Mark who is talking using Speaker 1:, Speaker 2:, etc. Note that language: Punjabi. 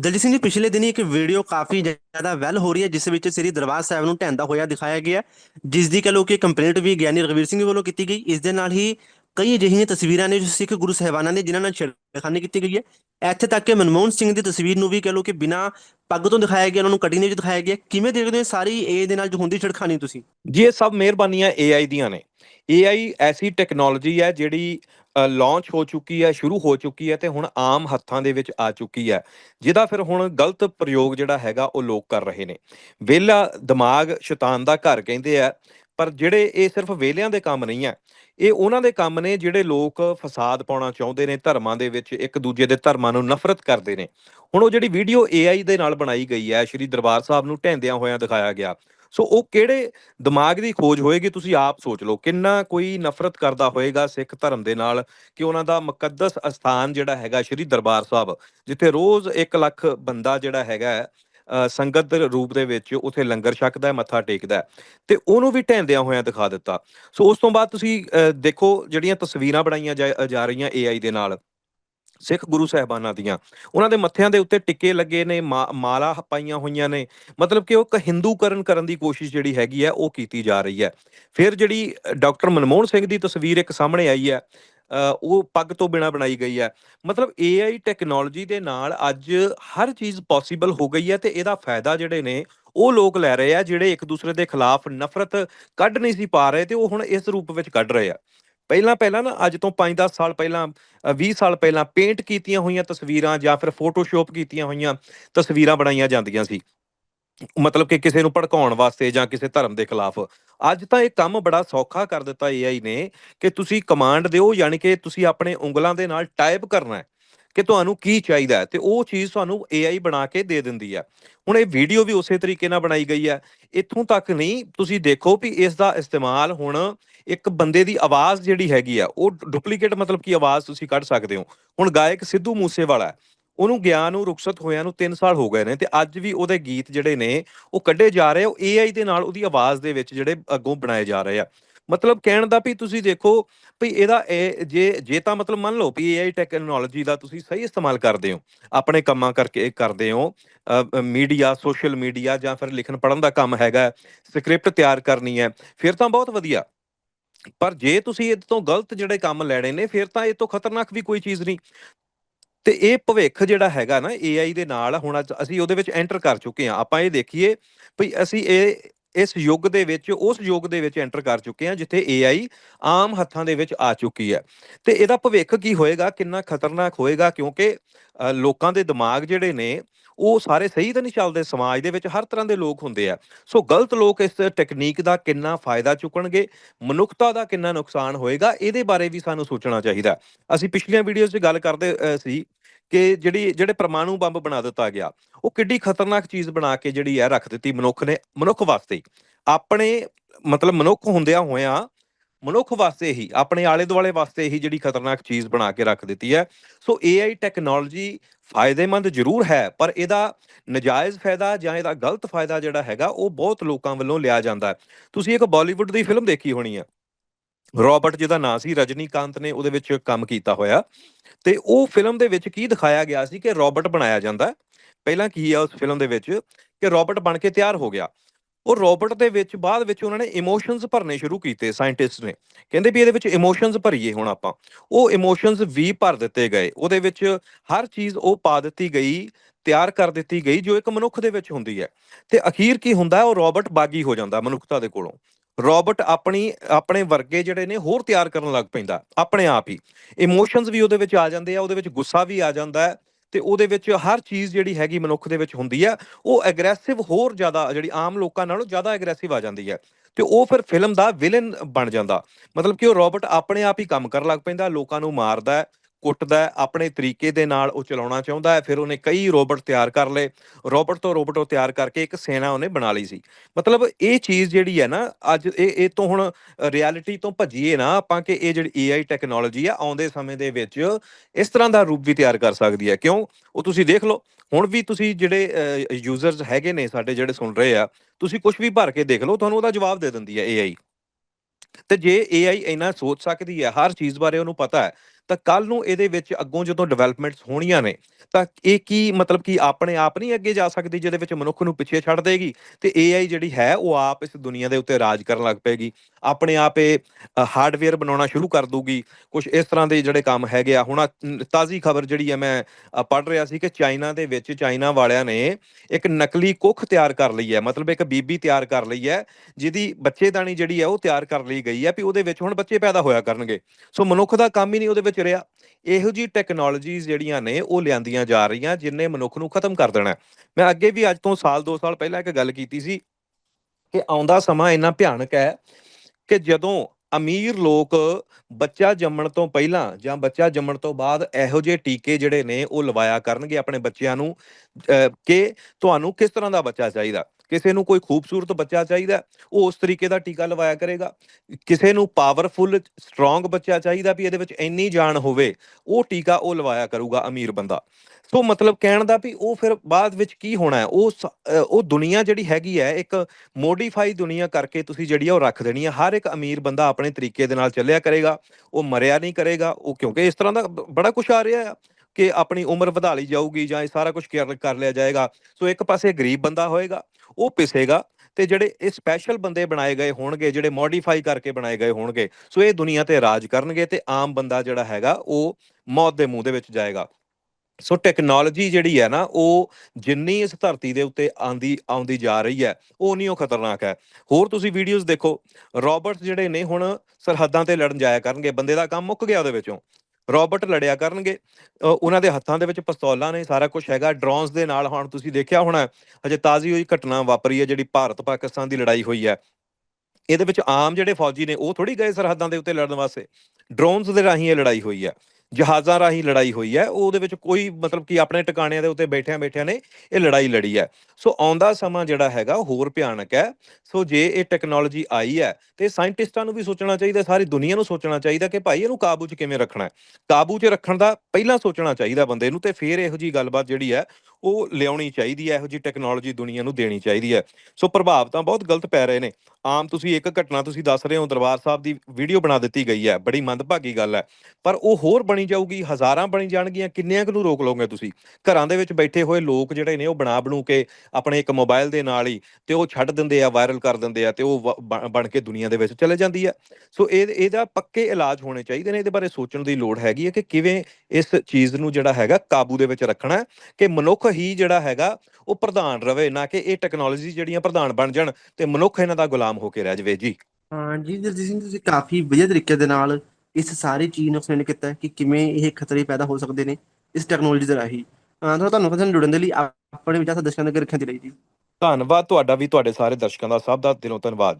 Speaker 1: ਦਲਜੀਤ ਸਿੰਘ ਜੀ, ਪਿਛਲੇ ਦਿਨੀ ਇੱਕ ਵੀਡੀਓ ਕਾਫੀ ਜ਼ਿਆਦਾ ਵੈਲ ਹੋ ਰਹੀ ਹੈ, ਜਿਸ ਵਿੱਚ ਸ੍ਰੀ ਦਰਬਾਰ ਸਾਹਿਬ ਨੂੰ ਢਹਿੰਦਾ ਹੋਇਆ ਦਿਖਾਇਆ ਗਿਆ ਜਿਸ ਦੀ ਕਹ ਲੋ ਕਿ ਕੰਪਲੇਂਟ ਵੀ ਗਿਆਨੀ ਰਘਵੀਰ ਸਿੰਘ ਵੱਲੋਂ ਕੀਤੀ ਗਈ। ਇਸ ਦੇ ਨਾਲ ਹੀ ਕਈ ਅਜਿਹੀਆਂ ਤਸਵੀਰਾਂ ਨੇ ਜੋ ਸਿੱਖ ਗੁਰੂ ਸਾਹਿਬਾਨਾਂ ਨੇ, ਜਿਨ੍ਹਾਂ ਨਾਲ ਛੇੜਖਾਨੀ ਕੀਤੀ ਗਈ ਹੈ। ਇੱਥੇ ਤੱਕ ਕਿ ਮਨਮੋਹਨ ਸਿੰਘ ਦੀ ਤਸਵੀਰ ਨੂੰ ਵੀ ਕਹ ਲੋ ਕਿ ਬਿਨਾਂ ਪੱਗ ਤੋਂ ਦਿਖਾਇਆ ਗਿਆ, ਉਹਨਾਂ ਨੂੰ ਕਟਿੰਗ ਵਿੱਚ ਦਿਖਾਇਆ ਗਿਆ। ਕਿਵੇਂ ਦੇਖਦੇ ਹੋ ਸਾਰੀ ਏ ਦੇ ਨਾਲ ਜੋ ਹੁੰਦੀ ਛੇੜਖਾਨੀ ਤੁਸੀਂ?
Speaker 2: ਜੀ, ਇਹ ਸਭ ਮਿਹਰਬਾਨੀਆਂ AI ਦੀਆਂ ਨੇ। AI ਐਸੀ ਟੈਕਨੋਲੋਜੀ ਹੈ ਜਿਹੜੀ ਲਾਂਚ ਹੋ ਚੁੱਕੀ ਹੈ, ਸ਼ੁਰੂ ਹੋ ਚੁੱਕੀ ਹੈ ਤੇ ਹੁਣ ਆਮ ਹੱਥਾਂ ਦੇ ਵਿੱਚ ਆ ਚੁੱਕੀ ਹੈ। ਜਿਹਦਾ ਫਿਰ ਹੁਣ ਗਲਤ ਪ੍ਰਯੋਗ ਜਿਹੜਾ ਹੈਗਾ ਉਹ ਲੋਕ ਕਰ ਰਹੇ ਨੇ। ਵਿਹਲਾ ਦਿਮਾਗ ਸ਼ੈਤਾਨ ਦਾ ਘਰ ਕਹਿੰਦੇ ਆ, ਪਰ ਜਿਹੜੇ ਇਹ ਸਿਰਫ ਵਿਹਲਿਆਂ ਦੇ ਕੰਮ ਨਹੀਂ ਹੈ ਇਹ ਉਹਨਾਂ ਦੇ ਕੰਮ ਨੇ ਜਿਹੜੇ ਲੋਕ ਫਸਾਦ ਪਾਉਣਾ ਚਾਹੁੰਦੇ ਨੇ, ਧਰਮਾਂ ਦੇ ਵਿੱਚ ਇੱਕ ਦੂਜੇ ਦੇ ਧਰਮਾਂ ਨੂੰ ਨਫ਼ਰਤ ਕਰਦੇ ਨੇ। ਹੁਣ ਉਹ ਜਿਹੜੀ ਵੀਡੀਓ AI ਦੇ ਨਾਲ ਬਣਾਈ ਗਈ ਹੈ, ਸ਼੍ਰੀ ਦਰਬਾਰ ਸਾਹਿਬ ਨੂੰ ਢਹਿੰਦਿਆਂ ਹੋਇਆਂ ਦਿਖਾਇਆ ਗਿਆ। ਸੋ ਉਹ ਕਿਹੜੇ ਦਿਮਾਗ ਦੀ ਖੋਜ ਹੋਏਗੀ ਤੁਸੀਂ ਆਪ ਸੋਚ ਲਓ। ਕਿੰਨਾ ਕੋਈ ਨਫ਼ਰਤ ਕਰਦਾ ਹੋਏਗਾ ਸਿੱਖ ਧਰਮ ਦੇ ਨਾਲ ਕਿ ਉਹਨਾਂ ਦਾ ਮੁਕੱਦਸ ਅਸਥਾਨ ਜਿਹੜਾ ਹੈਗਾ ਸ਼੍ਰੀ ਦਰਬਾਰ ਸਾਹਿਬ, ਜਿੱਥੇ ਰੋਜ਼ 1 ਲੱਖ ਬੰਦਾ ਜਿਹੜਾ ਹੈਗਾ ਸੰਗਤ ਦੇ ਰੂਪ ਦੇ ਵਿੱਚ ਉਥੇ ਲੰਗਰ ਛਕਦਾ, ਮੱਥਾ ਟੇਕਦਾ ਹੈ ਤੇ ਉਹਨੂੰ ਵੀ ਢਹਿੰਦਿਆਂ ਹੋਇਆਂ ਦਿਖਾ ਦਿੱਤਾ। ਸੋ ਉਸ ਤੋਂ ਬਾਅਦ ਤੁਸੀਂ ਦੇਖੋ ਜਿਹੜੀਆਂ ਤਸਵੀਰਾਂ ਬਣਾਈਆਂ ਜਾ ਜਾ ਰਹੀਆਂ AI ਦੇ ਨਾਲ। ਸਿੱਖ ਗੁਰੂ ਸਾਹਿਬਾਨਾਂ ਦੀਆਂ। ਉਹਨਾਂ ਦੇ ਮੱਥਿਆਂ ਦੇ ਉੱਤੇ ਟਿੱਕੇ ਲੱਗੇ ਨੇ ਮਾ- ਮਾਲਾ ਪਾਈਆਂ ਹੋਈਆਂ ਨੇ। ਮਤਲਬ ਕਿ ਉਹ ਇੱਕ ਹਿੰਦੂਕਰਨ ਕਰਨ ਦੀ ਕੋਸ਼ਿਸ਼ ਜਿਹੜੀ ਹੈਗੀ ਹੈ ਉਹ ਕੀਤੀ ਜਾ ਰਹੀ ਹੈ। ਫਿਰ ਜਿਹੜੀ ਡਾਕਟਰ ਮਨਮੋਹਨ ਸਿੰਘ ਦੀ ਤਸਵੀਰ ਇੱਕ ਸਾਹਮਣੇ ਆਈ ਹੈ ਅ, ਉਹ ਪੱਗ ਤੋਂ ਬਿਨਾ ਬਣਾਈ ਗਈ ਹੈ। ਮਤਲਬ AI ਟੈਕਨੋਲੋਜੀ ਦੇ ਨਾਲ ਅੱਜ ਹਰ ਚੀਜ਼ ਪੋਸੀਬਲ ਹੋ ਗਈ ਹੈ ਤੇ ਇਹਦਾ ਫਾਇਦਾ ਜਿਹੜੇ ਨੇ ਉਹ ਲੋਕ ਲੈ ਰਹੇ ਆ ਜਿਹੜੇ ਇੱਕ ਦੂਸਰੇ ਦੇ ਖਿਲਾਫ ਨਫ਼ਰਤ ਕੱਢ ਨਹੀਂ ਸੀ ਪਾ ਰਹੇ ਤੇ ਉਹ ਹੁਣ ਇਸ ਰੂਪ ਵਿੱਚ ਕੱਢ ਰਹੇ ਆ। ਪਹਿਲਾਂ ਪਹਿਲਾਂ ਨਾ ਅੱਜ ਤੋਂ 5-10 ਸਾਲ ਪਹਿਲਾਂ ਅ, 20 ਸਾਲ ਪਹਿਲਾਂ ਪੇਂਟ ਕੀਤੀਆਂ ਹੋਈਆਂ ਤਸਵੀਰਾਂ ਜਾਂ ਫਿਰ ਫੋਟੋਸ਼ਾਪ ਕੀਤੀਆਂ ਹੋਈਆਂ ਤਸਵੀਰਾਂ ਬਣਾਈਆਂ ਜਾਂਦੀਆਂ ਸੀ। ਮਤਲਬ ਕਿ ਕਿਸੇ ਨੂੰ ਭੜਕਾਉਣ ਵਾਸਤੇ ਜਾਂ ਕਿਸੇ ਧਰਮ ਦੇ ਖਿਲਾਫ। ਅੱਜ ਤਾਂ ਇਹ ਕੰਮ ਬੜਾ ਸੌਖਾ ਕਰ ਦਿੱਤਾ AI ਨੇ ਕਿ ਤੁਸੀਂ ਕਮਾਂਡ ਦਿਓ ਯਾਨੀ ਕਿ ਤੁਸੀਂ ਆਪਣੇ ਉਂਗਲਾਂ ਦੇ ਨਾਲ ਟਾਈਪ ਕਰਨਾ ਹੈ। ਕਿ ਤੁਹਾਨੂੰ ਕੀ ਚਾਹੀਦਾ ਹੈ? ਤੇ ਉਹ ਚੀਜ਼ ਤੁਹਾਨੂੰ AI ਬਣਾ ਕੇ ਦੇ ਦਿੰਦੀ ਹੈ ਹੁਣ ਇਹ ਵੀਡੀਓ ਵੀ ਉਸੇ ਤਰੀਕੇ ਨਾਲ ਬਣਾਈ ਗਈ ਹੈ ਇੱਥੋਂ ਤੱਕ ਨਹੀਂ ਤੁਸੀਂ ਦੇਖੋ ਵੀ ਇਸ ਦਾ ਇਸਤੇਮਾਲ ਹੁਣ ਇੱਕ ਬੰਦੇ ਦੀ ਆਵਾਜ਼ ਜਿਹੜੀ ਹੈਗੀ ਆ ਉਹ ਡੁਪਲੀਕੇਟ ਮਤਲਬ ਕੀ ਆਵਾਜ਼ ਤੁਸੀਂ ਕੱਢ ਸਕਦੇ ਹੋ। ਹੁਣ ਗਾਇਕ ਸਿੱਧੂ ਮੂਸੇਵਾਲਾ ਉਹਨੂੰ ਗਿਆਨ ਨੂੰ ਰੁਖਸਤ ਹੋਇਆਂ ਨੂੰ 3 ਸਾਲ ਹੋ ਗਏ ਨੇ ਤੇ ਅੱਜ ਵੀ ਉਹਦੇ ਗੀਤ ਜਿਹੜੇ ਨੇ ਉਹ ਕੱਢੇ ਜਾ ਰਹੇ ਆ, ਉਹ AI ਦੇ ਨਾਲ ਉਹਦੀ ਆਵਾਜ਼ ਦੇ ਵਿੱਚ ਜਿਹੜੇ ਅੱਗੋਂ ਬਣਾਏ ਜਾ ਰਹੇ ਆ। ਮਤਲਬ ਕਹਿਣ ਦਾ ਵੀ ਤੁਸੀਂ ਦੇਖੋ ਵੀ ਇਹਦਾ ਇਹ ਜੇ ਜੇ ਤਾਂ ਮਤਲਬ ਮੰਨ ਲਓ ਵੀ AI ਟੈਕਨੋਲੋਜੀ ਦਾ ਤੁਸੀਂ ਸਹੀ ਇਸਤੇਮਾਲ ਕਰਦੇ ਹੋ, ਆਪਣੇ ਕੰਮਾਂ ਕਰਕੇ ਕਰਦੇ ਹੋ ਮੀਡੀਆ ਸੋਸ਼ਲ ਮੀਡੀਆ ਜਾਂ ਫਿਰ ਲਿਖਣ ਪੜ੍ਹਨ ਦਾ ਕੰਮ ਹੈਗਾ ਸਕ੍ਰਿਪਟ ਤਿਆਰ ਕਰਨੀ ਹੈ, ਫਿਰ ਤਾਂ ਬਹੁਤ ਵਧੀਆ। ਪਰ ਜੇ ਤੁਸੀਂ ਇਹ ਤੋਂ ਗਲਤ ਜਿਹੜੇ ਕੰਮ ਲੈਣੇ ਨੇ, ਫਿਰ ਤਾਂ ਇਹ ਤੋਂ ਖਤਰਨਾਕ ਵੀ ਕੋਈ ਚੀਜ਼ ਨਹੀਂ। ਤੇ ਇਹ ਭਵਿੱਖ ਜਿਹੜਾ ਹੈਗਾ ਨਾ AI ਦੇ ਨਾਲ ਹੁਣ ਅੱਜ ਅਸੀਂ ਉਹਦੇ ਵਿੱਚ ਐਂਟਰ ਕਰ ਚੁੱਕੇ ਹਾਂ। ਆਪਾਂ ਇਹ ਦੇਖੀਏ ਵੀ ਅਸੀਂ ਇਹ ਇਸ ਯੁੱਗ ਦੇ ਵਿੱਚ, ਉਸ ਯੁੱਗ ਦੇ ਵਿੱਚ ਐਂਟਰ ਕਰ ਚੁੱਕੇ ਹਾਂ, ਜਿੱਥੇ AI ਆਮ ਹੱਥਾਂ ਦੇ ਵਿੱਚ ਆ ਚੁੱਕੀ ਹੈ। ਤੇ ਇਹਦਾ ਭਵਿੱਖ ਕੀ ਹੋਏਗਾ? ਕਿੰਨਾ ਖਤਰਨਾਕ ਹੋਏਗਾ? ਕਿਉਂਕਿ ਲੋਕਾਂ ਦੇ ਦਿਮਾਗ ਜਿਹੜੇ ਨੇ, ਉਹ ਸਾਰੇ ਸਹੀ ਤਾਂ ਨਹੀਂ ਚੱਲਦੇ, ਸਮਾਜ ਦੇ ਵਿੱਚ ਹਰ ਤਰ੍ਹਾਂ ਦੇ ਲੋਕ ਹੁੰਦੇ ਆ। ਸੋ ਗਲਤ ਲੋਕ ਇਸ ਟੈਕਨੀਕ ਦਾ ਕਿੰਨਾ ਫਾਇਦਾ ਚੁੱਕਣਗੇ, ਮਨੁੱਖਤਾ ਦਾ ਕਿੰਨਾ ਨੁਕਸਾਨ ਹੋਏਗਾ, ਇਹਦੇ ਬਾਰੇ ਵੀ ਸਾਨੂੰ ਸੋਚਣਾ ਚਾਹੀਦਾ। ਅਸੀਂ ਪਿਛਲੀਆਂ ਵੀਡੀਓਜ਼ 'ਚ ਗੱਲ ਕਰਦੇ ਸੀ ਕਿ ਜਿਹੜੀ, ਜਿਹੜੇ ਪਰਮਾਣੂ ਬੰਬ ਬਣਾ ਦਿੱਤਾ ਗਿਆ, ਉਹ ਕਿੱਡੀ ਖਤਰਨਾਕ ਚੀਜ਼ ਬਣਾ ਕੇ ਜਿਹੜੀ ਹੈ ਰੱਖ ਦਿੱਤੀ ਮਨੁੱਖ ਨੇ, ਮਨੁੱਖ ਵਾਸਤੇ ਹੀ। ਆਪਣੇ ਮਤਲਬ ਮਨੁੱਖ ਹੁੰਦਿਆਂ ਹੋਇਆਂ, ਮਨੁੱਖ ਵਾਸਤੇ ਹੀ, ਆਪਣੇ ਆਲੇ ਦੁਆਲੇ ਵਾਸਤੇ ਹੀ ਜਿਹੜੀ ਖਤਰਨਾਕ ਚੀਜ਼ ਬਣਾ ਕੇ ਰੱਖ ਦਿੱਤੀ ਹੈ। ਸੋ AI ਟੈਕਨੋਲੋਜੀ ਫਾਇਦੇਮੰਦ ਜ਼ਰੂਰ ਹੈ, ਪਰ ਇਹਦਾ ਨਜਾਇਜ਼ ਫਾਇਦਾ ਜਾਂ ਇਹਦਾ ਗਲਤ ਫਾਇਦਾ ਜਿਹੜਾ ਹੈਗਾ, ਉਹ ਬਹੁਤ ਲੋਕਾਂ ਵੱਲੋਂ ਲਿਆ ਜਾਂਦਾ ਹੈ। ਤੁਸੀਂ ਇੱਕ ਬਾਲੀਵੁੱਡ ਦੀ ਫਿਲਮ ਦੇਖੀ ਹੋਣੀ ਹੈ। ਰੋਬਰਟ, ਜਿਹਦਾ ਨਾਂ ਸੀ ਰਜਨੀਕਾਂਤ, ਨੇ ਉਹਦੇ ਵਿੱਚ ਕੰਮ ਕੀਤਾ ਹੋਇਆ। ਤੇ ਉਹ ਫਿਲਮ ਦੇ ਵਿੱਚ ਕੀ ਦਿਖਾਇਆ ਗਿਆ ਸੀ ਕਿ ਰੋਬੋਟ ਬਣਾਇਆ ਜਾਂਦਾ ਪਹਿਲਾਂ ਕੀ ਆ ਉਸ ਫਿਲਮ ਦੇ ਵਿੱਚ? ਕਿ ਰੋਬੋਟ ਬਣ ਕੇ ਤਿਆਰ ਹੋ ਗਿਆ। ਉਹ ਰੋਬੋਟ ਦੇ ਵਿੱਚ, ਬਾਅਦ ਵਿੱਚ ਉਹਨਾਂ ਨੇ ਇਮੋਸ਼ਨਸ ਭਰਨੇ ਸ਼ੁਰੂ ਕੀਤੇ, ਸਾਇੰਟਿਸਟ ਨੇ। ਕਹਿੰਦੇ ਵੀ ਇਹਦੇ ਵਿੱਚ ਇਮੋਸ਼ਨਸ ਭਰੀਏ ਹੁਣ ਆਪਾਂ। ਉਹ ਇਮੋਸ਼ਨਸ ਵੀ ਭਰ ਦਿੱਤੇ ਗਏ। ਉਹਦੇ ਵਿੱਚ ਹਰ ਚੀਜ਼ ਉਹ ਪਾ ਦਿੱਤੀ ਗਈ, ਤਿਆਰ ਕਰ ਦਿੱਤੀ ਗਈ, ਜੋ ਇੱਕ ਮਨੁੱਖ ਦੇ ਵਿੱਚ ਹੁੰਦੀ ਹੈ। ਤੇ ਅਖੀਰ ਕੀ ਹੁੰਦਾ? ਉਹ ਰੋਬੋਟ ਬਾਗੀ ਹੋ ਜਾਂਦਾ ਮਨੁੱਖਤਾ ਦੇ ਕੋਲੋਂ। ਰੋਬਟ ਆਪਣੀ, ਆਪਣੇ ਵਰਗੇ ਜਿਹੜੇ ਨੇ ਹੋਰ ਤਿਆਰ ਕਰਨ ਲੱਗ ਪੈਂਦਾ, ਆਪਣੇ ਆਪ ਹੀ। ਇਮੋਸ਼ਨਸ ਵੀ ਉਹਦੇ ਵਿੱਚ ਆ ਜਾਂਦੇ ਆ, ਉਹਦੇ ਵਿੱਚ ਗੁੱਸਾ ਵੀ ਆ ਜਾਂਦਾ ਹੈ ਤੇ ਉਹਦੇ ਵਿੱਚ ਹਰ ਚੀਜ਼ ਜਿਹੜੀ ਹੈਗੀ ਮਨੁੱਖ ਦੇ ਵਿੱਚ ਹੁੰਦੀ ਹੈ, ਉਹ ਐਗਰੈਸਿਵ ਹੋਰ ਜ਼ਿਆਦਾ, ਜਿਹੜੀ ਆਮ ਲੋਕਾਂ ਨਾਲੋਂ ਜ਼ਿਆਦਾ ਐਗਰੈਸਿਵ ਆ ਜਾਂਦੀ ਹੈ ਤੇ ਉਹ ਫਿਰ ਫਿਲਮ ਦਾ ਵਿਲਨ ਬਣ ਜਾਂਦਾ। ਮਤਲਬ ਕਿ ਉਹ ਰੋਬਟ ਆਪਣੇ ਆਪ ਹੀ ਕੰਮ ਕਰਨ ਲੱਗ ਪੈਂਦਾ, ਲੋਕਾਂ ਨੂੰ ਮਾਰਦਾ ਕੁੱਟਦਾ ਆਪਣੇ ਤਰੀਕੇ ਦੇ ਨਾਲ ਉਹ ਚਲਾਉਣਾ ਚਾਹੁੰਦਾ ਹੈ, ਫਿਰ ਉਹਨੇ ਕਈ ਰੋਬੋਟ ਤਿਆਰ ਕਰ ਲਏ। ਰੋਬੋਟ ਤੋਂ ਰੋਬੋਟ ਉਹ ਤਿਆਰ ਕਰਕੇ ਇੱਕ ਸੈਨਾ ਉਹਨੇ ਬਣਾ ਲਈ ਸੀ। ਮਤਲਬ ਇਹ ਚੀਜ਼ ਜਿਹੜੀ ਹੈ ਨਾ, ਅੱਜ ਇਹ ਇਹ ਤੋਂ ਹੁਣ ਰਿਐਲਿਟੀ ਤੋਂ ਭੱਜੀਏ ਨਾ ਆਪਾਂ ਕਿ ਇਹ ਜਿਹੜੀ AI ਟੈਕਨੋਲੋਜੀ ਆ, ਆਉਂਦੇ ਸਮੇਂ ਦੇ ਵਿੱਚ ਇਸ ਤਰ੍ਹਾਂ ਦਾ ਰੂਪ ਵੀ ਤਿਆਰ ਕਰ ਸਕਦੀ ਹੈ। ਕਿਉਂ? ਉਹ ਤੁਸੀਂ ਦੇਖ ਲਓ, ਹੁਣ ਵੀ ਤੁਸੀਂ ਜਿਹੜੇ ਯੂਜ਼ਰਸ ਹੈਗੇ ਨੇ ਸਾਡੇ ਜਿਹੜੇ ਸੁਣ ਰਹੇ ਆ, ਤੁਸੀਂ ਕੁਝ ਵੀ ਭਰ ਕੇ ਦੇਖ ਲਓ, ਤੁਹਾਨੂੰ ਉਹਦਾ ਜਵਾਬ ਦੇ ਦਿੰਦੀ ਹੈ AI ਤੇ ਜੇ AI ਇੰਨਾ ਸੋਚ ਸਕਦੀ ਹੈ, ਹਰ ਚੀਜ਼ ਬਾਰੇ ਉਹਨੂੰ ਪਤਾ ਹੈ ਤਾਂ ਕੱਲ ਨੂੰ ਇਹਦੇ ਵਿੱਚ ਅੱਗੋਂ ਜਦੋਂ ਡਿਵੈਲਪਮੈਂਟਸ ਹੋਣੀਆਂ ਨੇ, ਤਾਂ ਇਹ ਕੀ ਮਤਲਬ ਕਿ ਆਪਣੇ ਆਪ ਨਹੀਂ ਅੱਗੇ ਜਾ ਸਕਦੀ ਜਿਹਦੇ ਵਿੱਚ ਮਨੁੱਖ ਨੂੰ ਪਿੱਛੇ ਛੱਡ ਦੇਗੀ? ਤੇ AI ਜਿਹੜੀ ਹੈ ਉਹ ਆਪ ਇਸ ਦੁਨੀਆ ਦੇ ਉੱਤੇ ਰਾਜ ਕਰਨ ਲੱਗ ਪਏਗੀ। ਆਪਣੇ ਆਪ ਇਹ ਹਾਰਡਵੇਅਰ ਬਣਾਉਣਾ ਸ਼ੁਰੂ ਕਰ ਦੂਗੀ ਕੁਝ ਇਸ ਤਰ੍ਹਾਂ ਦੇ ਜਿਹੜੇ ਕੰਮ ਹੈਗੇ ਆ। ਹੁਣ ਤਾਜ਼ੀ ਖਬਰ ਜਿਹੜੀ ਹੈ ਮੈਂ ਪੜ ਰਿਹਾ ਸੀ ਕਿ ਚਾਈਨਾ ਦੇ ਵਿੱਚ ਚਾਈਨਾ ਵਾਲਿਆਂ ਨੇ ਇੱਕ ਨਕਲੀ ਕੁੱਖ ਤਿਆਰ ਕਰ ਲਈ ਹੈ। ਮਤਲਬ ਇੱਕ ਬੀਬੀ ਤਿਆਰ ਕਰ ਲਈ ਹੈ, ਜਿਹਦੀ ਬੱਚੇਦਾਨੀ ਜਿਹੜੀ ਹੈ ਉਹ ਤਿਆਰ ਕਰ ਲਈ ਗਈ ਹੈ ਵੀ ਉਹਦੇ ਵਿੱਚ ਹੁਣ ਬੱਚੇ ਪੈਦਾ ਹੋਇਆ ਕਰਨਗੇ। ਸੋ ਮਨੁੱਖ ਦਾ ਕੰਮ ਹੀ ਨਹੀਂ ਉਹਦੇ ਵਿੱਚ ਰਿਹਾ ਇਹੋ ਜੀ ਟੈਕਨੋਲੋਜੀਜ਼ ਜਿਹੜੀਆਂ ਨੇ ਉਹ ਲਿਆਂਦੀਆਂ ਜਾ ਰਹੀਆਂ ਜਿਨਨੇ ਮਨੁੱਖ ਨੂੰ ਖਤਮ ਕਰ ਦੇਣਾ ਹੈ। ਮੈਂ ਅੱਗੇ ਵੀ ਅੱਜ ਤੋਂ ਸਾਲ 2 ਸਾਲ ਪਹਿਲਾਂ ਇੱਕ ਗੱਲ ਕੀਤੀ ਸੀ ਕਿ ਆਉਂਦਾ ਸਮਾਂ ਇੰਨਾ ਭਿਆਨਕ ਹੈ ਕਿ ਜਦੋਂ ਅਮੀਰ ਲੋਕ ਬੱਚਾ ਜੰਮਣ ਤੋਂ ਪਹਿਲਾਂ ਜਾਂ ਬੱਚਾ ਜੰਮਣ ਤੋਂ ਬਾਅਦ ਇਹੋ ਜਿਹੇ ਟੀਕੇ ਜਿਹੜੇ ਨੇ ਉਹ ਲਵਾਇਆ ਕਰਨਗੇ ਆਪਣੇ ਬੱਚਿਆਂ ਨੂੰ ਅਹ, ਕਿ ਤੁਹਾਨੂੰ ਕਿਸ ਤਰ੍ਹਾਂ ਦਾ ਬੱਚਾ ਚਾਹੀਦਾ ਕਿਸੇ ਨੂੰ ਕੋਈ ਖੂਬਸੂਰਤ ਬੱਚਾ ਚਾਹੀਦਾ, ਉਹ ਉਸ ਤਰੀਕੇ ਦਾ ਟੀਕਾ ਲਵਾਇਆ ਕਰੇਗਾ। ਕਿਸੇ ਨੂੰ ਪਾਵਰਫੁਲ ਸਟਰੋਂਗ ਬੱਚਾ ਚਾਹੀਦਾ ਵੀ ਇਹਦੇ ਵਿੱਚ ਇੰਨੀ ਜਾਨ ਹੋਵੇ, ਉਹ ਟੀਕਾ ਉਹ ਲਵਾਇਆ ਕਰੂਗਾ ਅਮੀਰ ਬੰਦਾ। ਸੋ ਮਤਲਬ ਕਹਿਣ ਦਾ ਵੀ ਉਹ ਫਿਰ ਬਾਅਦ ਵਿੱਚ ਕੀ ਹੋਣਾ ਹੈ? ਉਹ ਸ- ਉਹ ਦੁਨੀਆ ਜਿਹੜੀ ਹੈਗੀ ਹੈ, ਇੱਕ ਮੋਡੀਫਾਈ ਦੁਨੀਆ ਕਰਕੇ ਤੁਸੀਂ ਜਿਹੜੀ ਆ ਉਹ ਰੱਖ ਦੇਣੀ ਹੈ। ਹਰ ਇੱਕ ਅਮੀਰ ਬੰਦਾ ਆਪਣੇ ਤਰੀਕੇ ਦੇ ਨਾਲ ਚੱਲਿਆ ਕਰੇਗਾ, ਉਹ ਮਰਿਆ ਨਹੀਂ ਕਰੇਗਾ, ਉਹ ਕਿਉਂਕਿ ਇਸ ਤਰ੍ਹਾਂ ਦਾ ਬੜਾ ਕੁਝ ਆ ਰਿਹਾ ਆ। ਕਿ ਆਪਣੀ ਉਮਰ ਵਧਾ ਲਈ ਜਾਊਗੀ ਜਾਂ ਇਹ ਸਾਰਾ ਕੁਝ ਕਰ ਲਿਆ ਜਾਏਗਾ। ਸੋ ਇੱਕ ਪਾਸੇ ਗਰੀਬ ਬੰਦਾ ਹੋਏਗਾ, ਉਹ ਪਿਸੇਗਾ ਤੇ ਜਿਹੜੇ ਇਹ ਸਪੈਸ਼ਲ ਬੰਦੇ ਬਣਾਏ ਗਏ ਹੋਣਗੇ, ਜਿਹੜੇ ਮੋਡੀਫਾਈ ਕਰਕੇ ਬਣਾਏ ਗਏ ਹੋਣਗੇ, ਸੋ ਇਹ ਦੁਨੀਆ ਤੇ ਰਾਜ ਕਰਨਗੇ ਤੇ ਆਮ ਬੰਦਾ ਜਿਹੜਾ ਹੈਗਾ, ਉਹ ਮੌਤ ਦੇ ਮੂੰਹ ਦੇ ਵਿੱਚ ਜਾਏਗਾ। ਸੋ ਟੈਕਨੋਲੋਜੀ ਜਿਹੜੀ ਹੈ ਨਾ, ਉਹ ਜਿੰਨੀ ਇਸ ਧਰਤੀ ਦੇ ਉੱਤੇ ਆਂਦੀ, ਆਉਂਦੀ ਜਾ ਰਹੀ ਹੈ, ਉਹ ਨਹੀਂ ਉਹ ਖਤਰਨਾਕ ਹੈ। ਹੋਰ ਤੁਸੀਂ ਵੀਡੀਓਜ਼ ਦੇਖੋ ਰੋਬੋਟਸ ਜਿਹੜੇ ਨੇ ਹੁਣ ਸਰਹੱਦਾਂ ਤੇ ਲੜਨ ਜਾਇਆ ਕਰਨਗੇ, ਬੰਦੇ ਦਾ ਕੰਮ ਮੁੱਕ ਗਿਆ ਉਹਦੇ ਵਿੱਚੋਂ। ਰੋਬਰਟ ਲੜਿਆ ਕਰਨਗੇ। ਉਹਨਾਂ ਦੇ ਹੱਥਾਂ ਦੇ ਵਿੱਚ ਪਿਸਤੌਲਾਂ ਨੇ, ਸਾਰਾ ਕੁਝ ਹੈਗਾ। ਡਰੋਨਸ ਦੇ ਨਾਲ ਹੁਣ ਤੁਸੀਂ ਦੇਖਿਆ ਹੋਣਾ ਅਜੇ ਤਾਜ਼ੀ ਹੋਈ ਘਟਨਾ ਵਾਪਰੀ ਹੈ, ਜਿਹੜੀ ਭਾਰਤ ਪਾਕਿਸਤਾਨ ਦੀ ਲੜਾਈ ਹੋਈ ਹੈ। ਇਹਦੇ ਵਿੱਚ ਆਮ ਜਿਹੜੇ ਫੌਜੀ ਨੇ, ਉਹ ਥੋੜੀ ਗਏ ਸਰਹੱਦਾਂ ਦੇ ਉੱਤੇ ਲੜਨ ਵਾਸਤੇ। ਡਰੋਨਸ ਦੇ ਰਾਹੀਂ ਇਹ ਲੜਾਈ ਹੋਈ ਹੈ। ਜਹਾਜ਼ਾਂ ਰਾਹੀਂ ਲੜਾਈ ਹੋਈ ਹੈ। ਉਹ ਉਹਦੇ ਵਿੱਚ ਕੋਈ ਮਤਲਬ ਕਿ ਆਪਣੇ ਟਿਕਾਣਿਆਂ ਦੇ ਉੱਤੇ ਬੈਠਿਆਂ ਬੈਠਿਆਂ ਨੇ ਇਹ ਲੜਾਈ ਲੜੀ ਹੈ। ਸੋ ਆਉਂਦਾ ਸਮਾਂ ਜਿਹੜਾ ਹੈਗਾ ਹੋਰ ਭਿਆਨਕ ਹੈ। ਸੋ ਜੇ ਇਹ ਟੈਕਨੋਲੋਜੀ ਆਈ ਹੈ ਤੇ ਸਾਇੰਟਿਸਟਾਂ ਨੂੰ ਵੀ ਸੋਚਣਾ ਚਾਹੀਦਾ, ਸਾਰੀ ਦੁਨੀਆ ਨੂੰ ਸੋਚਣਾ ਚਾਹੀਦਾ ਕਿ ਭਾਈ ਇਹਨੂੰ ਕਾਬੂ 'ਚ ਕਿਵੇਂ ਰੱਖਣਾ ਹੈ। ਕਾਬੂ 'ਚ ਰੱਖਣ ਦਾ ਪਹਿਲਾਂ ਸੋਚਣਾ ਚਾਹੀਦਾ ਬੰਦੇ ਨੂੰ ਤੇ ਫਿਰ ਇਹੋ ਜੀ ਗੱਲਬਾਤ ਜਿਹੜੀ ਹੈ ਉਹ ਲਿਆਉਣੀ ਚਾਹੀਦੀ ਹੈ, ਇਹੋ ਜੀ ਟੈਕਨੋਲੋਜੀ ਦੁਨੀਆ ਨੂੰ ਦੇਣੀ ਚਾਹੀਦੀ ਹੈ। ਸੋ ਪ੍ਰਭਾਵ ਤਾਂ ਬਹੁਤ ਗਲਤ ਪੈ ਰਹੇ ਨੇ। ਆਮ ਤੁਸੀਂ ਇੱਕ ਘਟਨਾ ਤੁਸੀਂ ਦੱਸ ਰਹੇ ਹੋ, ਦਰਬਾਰ ਸਾਹਿਬ ਦੀ ਵੀਡੀਓ ਬਣਾ ਦਿੱਤੀ ਗਈ ਹੈ, ਬੜੀ ਮੰਦਭਾਗੀ ਗੱਲ ਹੈ। ਪਰ ਉਹ ਹੋਰ ਬਣੀ ਜਾਊਗੀ, ਹਜ਼ਾਰਾਂ ਬਣੀ ਜਾਣਗੀਆਂ, ਕਿੰਨਿਆਂ ਕੁ ਨੂੰ ਰੋਕ ਲਓਗੇ ਤੁਸੀਂ? ਘਰਾਂ ਦੇ ਵਿੱਚ ਬੈਠੇ ਹੋਏ ਲੋਕ ਜਿਹੜੇ ਨੇ, ਉਹ ਬਣਾ ਬਣੂ ਕੇ ਆਪਣੇ ਇੱਕ ਮੋਬਾਈਲ ਦੇ ਨਾਲ ਹੀ ਤੇ ਉਹ ਛੱਡ ਦਿੰਦੇ ਆ ਵਾਇਰਲ ਕਰ ਦਿੰਦੇ ਆ ਤੇ ਉਹ ਵ- ਬਣ- ਕੇ ਦੁਨੀਆ ਦੇ ਵਿੱਚ ਚਲੇ ਜਾਂਦੀ ਹੈ। ਸੋ ਇਹ, ਇਹਦਾ ਪੱਕੇ ਇਲਾਜ ਹੋਣੇ ਚਾਹੀਦੇ ਨੇ, ਇਹਦੇ ਬਾਰੇ ਸੋਚਣ ਦੀ ਲੋੜ ਹੈਗੀ ਹੈ ਕਿ ਕਿਵੇਂ ਇਸ ਚੀਜ਼ ਨੂੰ ਜਿਹੜਾ ਹੈਗਾ ਕਾਬੂ ਦੇ ਵਿੱਚ ਰੱਖਣਾ ਕਿ ਮਨੁੱਖ ਹੀ ਜਿਹੜਾ ਹੈਗਾ ਉਹ ਪ੍ਰਧਾਨ ਰਵੇ ਨਾ ਕਿ ਇਹ ਟੈਕਨੋਲੋਜੀ ਜਿਹੜੀਆਂ ਪ੍ਰਧਾਨ ਬਣ ਜਾਣ ਤੇ ਮਨੁੱਖ ਇਹਨਾਂ ਦਾ ਗੁਲਾਮ ਹੋ ਕੇ ਰਹਿ ਜਾਵੇ ਜੀ।
Speaker 1: ਹਾਂ ਜੀ ਦਿਲਜੀਤ ਸਿੰਘ ਤੁਸੀਂ ਕਾਫੀ ਵਧੀਆ ਤਰੀਕੇ ਦੇ ਨਾਲ ਇਸ ਸਾਰੀ ਚੀਜ਼ ਨੂੰ ਐਕਸਪਲੇਨ ਕੀਤਾ ਕਿ ਕਿਵੇਂ ਇਹ ਖਤਰੇ ਪੈਦਾ ਹੋ ਸਕਦੇ ਨੇ ਇਸ ਟੈਕਨੋਲੋਜੀ ਦੇ ਰਾਹੀਂ। ਤੁਹਾਨੂੰ ਕਦੇ ਜੁੜਨ ਦੇ ਲਈ ਆਪਣੇ ਵਿਚਾਰ ਦਰਸ਼ਕਾਂ ਦੇ ਅੱਗੇ ਰੱਖਣ ਦੀ ਲਈ ਜੀ।
Speaker 2: ਧੰਨਵਾਦ ਤੁਹਾਡਾ ਵੀ ਤੁਹਾਡੇ ਸਾਰੇ ਦਰਸ਼ਕਾਂ ਦਾ ਸਭ ਦਾ ਦਿਲੋਂ ਧੰਨਵਾਦ।